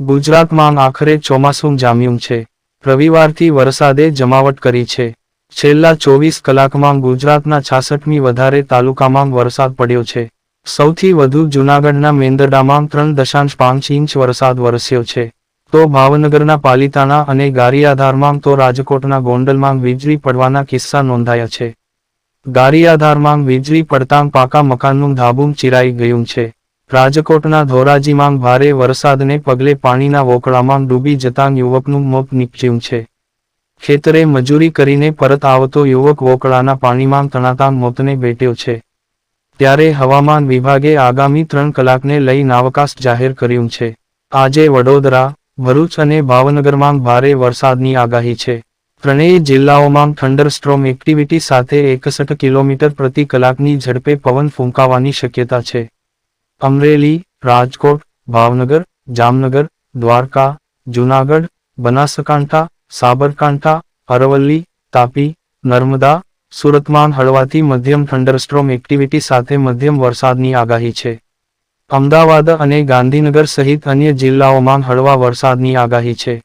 ગુજરાતમાં આખરે ચોમાસું જામ્યું છે. રવિવારથી વરસાદે જમાવટ કરી છે. છેલ્લા ચોવીસ કલાકમાં ગુજરાતના છાસઠમી વધારે તાલુકામાં વરસાદ પડ્યો છે. સૌથી વધુ જૂનાગઢના મેંદરડામાં ત્રણ દશાંશ પાંચ ઇંચ વરસાદ વરસ્યો છે. તો ભાવનગરના પાલિતાણા અને ગારિયાધારમાં તો રાજકોટના ગોંડલમાં વીજળી પડવાના કિસ્સા નોંધાયા છે. ગારિયાધારમાં વીજળી પડતાં પાકા મકાનનું ધાબું ચિરાઈ ગયું છે. રાજકોટના ધોરાજીમાં ભારે વરસાદને પગલે પાણીના વોકળામાં ડૂબી જતાં યુવકનું મોત નીપજ્યું છે. ખેતરે મજૂરી કરીને પરત આવતો યુવક વોકળાના પાણીમાં તણાતા મોતને ભેટ્યો છે. ત્યારે હવામાન વિભાગે આગામી ત્રણ કલાકને લઈ નાવકાશ જાહેર કર્યું છે. આજે વડોદરા, ભરૂચ અને ભાવનગરમાં ભારે વરસાદની આગાહી છે. ત્રણેય જિલ્લાઓમાં થંડરસ્ટ્રોમ એક્ટિવિટી સાથે એકસઠ કિલોમીટર પ્રતિ કલાકની ઝડપે પવન ફૂંકાવાની શક્યતા છે. અમરેલી, રાજકોટ, ભાવનગર, જામનગર, દ્વારકા, જૂનાગઢ, બનાસકાંઠા, સાબરકાંઠા, અરવલ્લી, તાપી, નર્મદા, સુરતમાં હળવાથી મધ્યમ થંડરસ્ટ્રોમ એક્ટિવિટી સાથે મધ્યમ વરસાદની આગાહી છે. અમદાવાદ અને ગાંધીનગર સહિત અન્ય જિલ્લાઓમાં હળવા વરસાદની આગાહી છે.